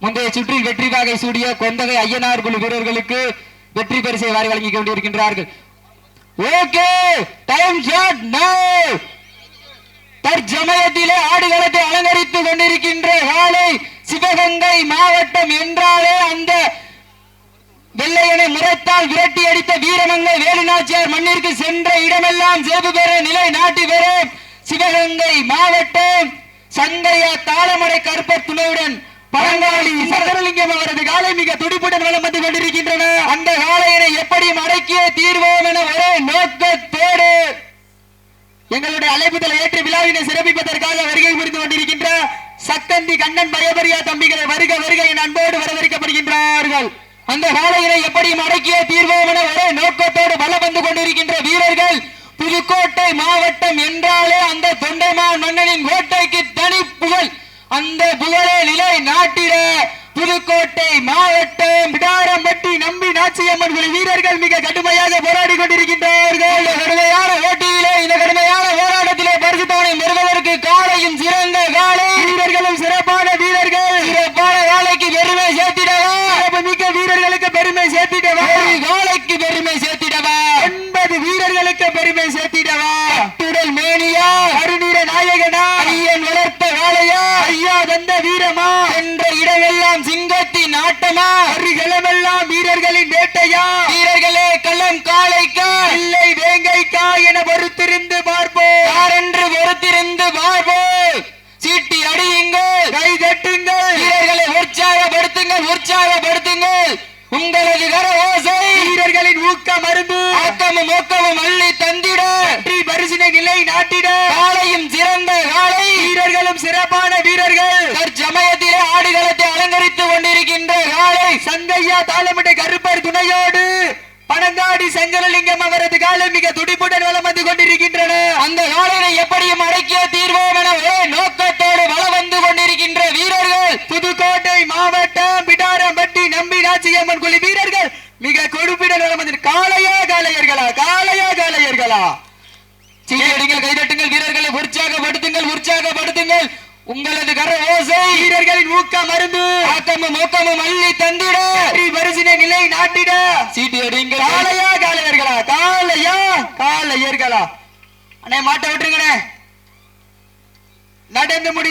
முந்தைய சுற்றில் வெற்றி பாகை சூடிய கொந்தகை ஐயனார் குழு வீரர்களுக்கு வெற்றி பரிசை வாரி வழங்கிக் கொண்டிருக்கின்றார்கள். ஓகே டைம் ஷாட் நோ தற்சமயத்திலே ஆடுகளத்தை அலங்கரித்துக் கொண்டிருக்கின்ற காலை சிவகங்கை மாவட்டம் என்றாலே அந்த வெள்ளையனை முறைத்தால் விரட்டி அடித்த வீரமங்கை வேலுநாச்சியார் மண்ணிற்கு சென்ற இடமெல்லாம் சேவு பெற நிலை நாட்டி பெற சிவகங்கை மாவட்டம் சங்கையா தாளமடை கற்பத்துணையுடன் பழங்காலி பழங்காளி சங்கரலிங்கம் அவரது காலை மிக துடிப்புடன் வளம் வந்து கொண்டிருக்கின்றன. அந்த காலையினை எப்படியும் அடக்கிய தீர்வோம் என ஒரே நோக்கத்தோடு எங்களுடைய அழைப்புதலை ஏற்று விழாவினை சிறப்பிப்பதற்காக வருகை புரிந்து கொண்டிருக்கின்ற சக்கந்தி கண்ணன் பயபரியா தம்பிகளை வருக வருக என் அன்போடு வரவேற்கப்படுகின்றார்கள். அந்த காலையினை எப்படியும் அடக்கிய தீர்வோம் என ஒரே நோக்க வலம் வந்து கொண்டிருக்கின்ற வீரர்கள் புதுக்கோட்டை மாவட்டம் என்றாலே அந்த தொண்டைமான் மன்னனின் கோட்டைக்கு தனி புகழ் அந்த புகழே நிலை நாட்டிட புதுக்கோட்டை மாவட்டம் விடாரம்பட்டி நம்பி நாச்சியம்மன் குழு வீரர்கள் மிக கடுமையாக போராடி கொண்டிருக்கின்றார்கள். இந்த கடுமையான போட்டியிலே இந்த கடுமையான போராட்டத்திலே பரிசுத்தவனை பெறுவதற்கு காலையும் சிறந்த காலை. வீரர்களும் சிறப்பான வீரர்கள். சிறப்பான வேலைக்கு பெருமை சேர்த்திடவா? மிக்க வீரர்களுக்கு பெருமை சேர்த்திடவா? காலைக்கு பெருமை சேர்த்திடவா? எண்பது வீரர்களுக்கு பெருமை சேர்த்தி வந்த வீரமா என்ற இடமெல்லாம் சிங்கத்தின் ஆட்டமா அருகிலமெல்லாம் வீரர்களின் வேட்டையா? வீரர்களே களம் காளைக்கா? இல்லை வேங்கைக்கா என பொறுத்திருந்து பார்ப்போம். யாரென்று பொறுத்திருந்து பார்ப்போம்? சீட்டி அடியுங்கள். கை தட்டுங்கள். வீரர்களை உற்சாகப்படுத்துங்கள் உற்சாகப்படுத்துங்கள். உங்களது கர ஓசை வீரர்களின் ஊக்க மருந்து ஆக்கமும் ஊக்கமும் அள்ளி தந்திட. வெற்றி பரிசினை நிலை நாட்டிட காலையும் சிறந்த வீரர்களும் சிறப்பான வீரர்கள். தற்சமயத்திலே ஆடுகளத்தை அலங்கரித்துக் கொண்டிருக்கின்ற காலை சந்தையா தாளமிட்ட கருப்பர் துணையோடு பனங்காடி சங்கரலிங்கம் அவரது காலை மிக துடிப்புடன் வலம் வந்து கொண்டிருக்கின்றன. அந்த காலையை எப்படியும் அடக்கிய தீர்வோம் என ஒரே நோக்கத்தோடு வலம் வந்து கொண்டிருக்கின்ற வீரர்கள். புதுக்கோட்டை மாவட்டம் பிடாரம்பட்டி நம்பி நாச்சியம்மன் குழு வீரர்கள் மிக கொடுப்பிடன் வலம் வந்து காளையா காளையர்களா. சீரடிங்கள் கைதட்டுங்கள் வீரர்களை உற்சாகப்படுத்துங்கள் உற்சாகப்படுத்துங்கள். உங்களது கர ஓசை வீரர்களின் ஊக்க மருந்து. ஆக்கமும் ஊக்கமும் அள்ளி தந்திட. பரிசினை நிலை நாட்டிட. சீட்டி அடிங்கள் காளையா காளையர்களா? காளையா காளையர்களா? அண்ணே மாட்ட விட்டுருங்கண்ணே. நடந்து முடி